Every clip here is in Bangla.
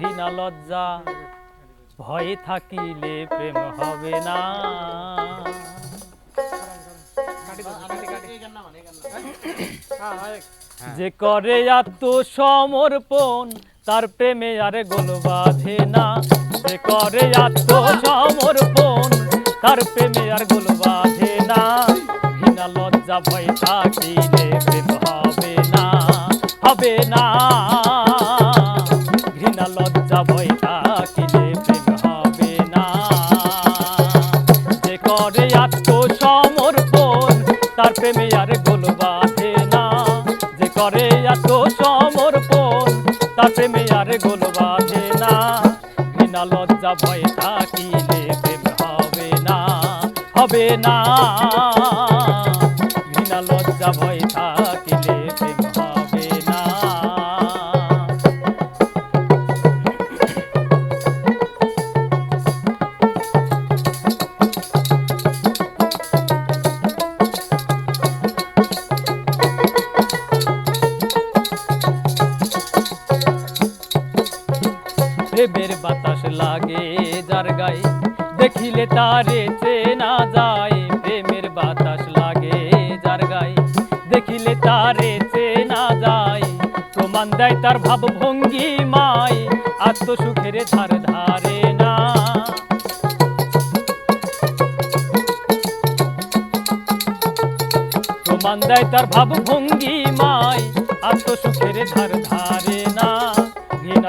ঘৃণা লজ্জা, ভয় থাকিলে প্রেম হবে না। যে করে আত্মসমর্পণ, তার প্রেমে আর গোল বাঁধে না। যে করে আত্মসমর্পণ, তার প্রেমে আর গোল বাঁধে না। ঘৃণা লজ্জা, ভয় থাকিলে প্রেম হবে না হবে না। তার প্রেমে আর গোল বাঁধে না। যে করে এত সমর্পণ, তার প্রেমে আর গোল বাঁধে না। বিনা লজ্জা ভয় থাকিলে প্রেম হবে না হবে না। বিনা লজ্জা ভয় থাকিলে প্রেমের বাতাস লাগে যার গায়ে। দেখিলে তারে চেনা যায়, প্রেমের বাতাস লাগে যার গায়ে। দেখিলে তারে চেনা যায়, প্রমাণ দেয় তার ভাব ভঙ্গি মায়, আত্মসুখের ধার ধারে না। প্রমাণ দেয় তার ভাব ভঙ্গি মায়, আত্মসুখের ধার ধারে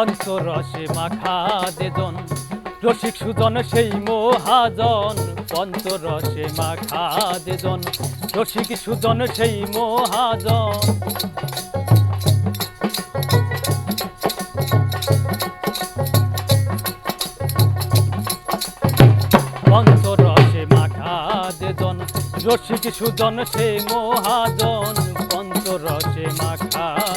পঞ্চরসে মাখা দেজন রসিক সুজন সেই মহাজন। পঞ্চরসে মাখা দেজন রসিক সুজন সেই মহাজন। রসিক সুজন সে মহাজন। পঞ্চরসে মাখা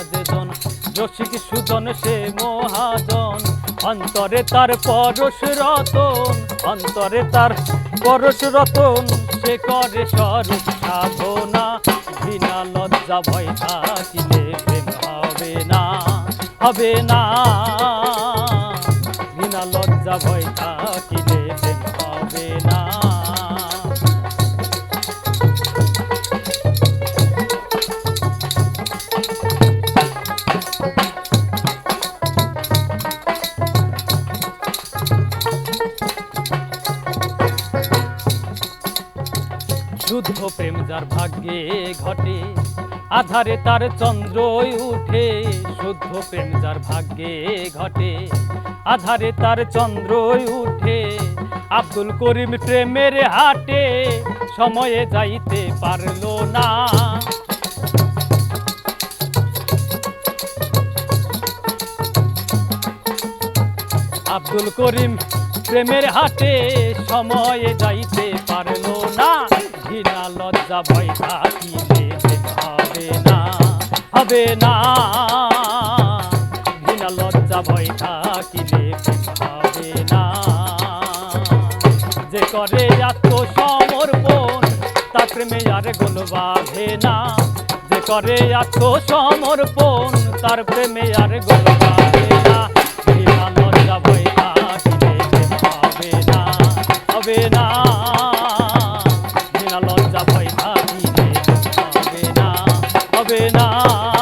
রসিক সুজন সে মহাজন। অন্তরে তার পরশ রতন, অন্তরে তার পরশ রতন, সে করে স্বরূপ সাধনা। বিনা লজ্জা ভয় থাকিলে প্রেম হবে না হবে না। বিনা লজ্জা ভয় থাকিলে শুদ্ধ প্রেম যার ভাগ্যে ঘটে, আধারে তার চন্দ্রই উঠে। শুদ্ধ প্রেম যার ভাগ্যে ঘটে, আধারে তার চন্দ্রই উঠে। আব্দুল করিম প্রেমের হাটে সময়ে যাইতে পারল না। আব্দুল করিম প্রেমের হাটে সময়ে যাইতে পারল না। লজ্জা ভয় থাকিলে হবে না হবে না। ঘৃণা লজ্জা ভয় থাকিলে হবে না। যে করে আত্মসমর্পণ, তার প্রেমে আর গোল বাঁধে না। যে করে আত্মসমর্পণ, তার প্রেমে আর গোল বাঁধে না। না।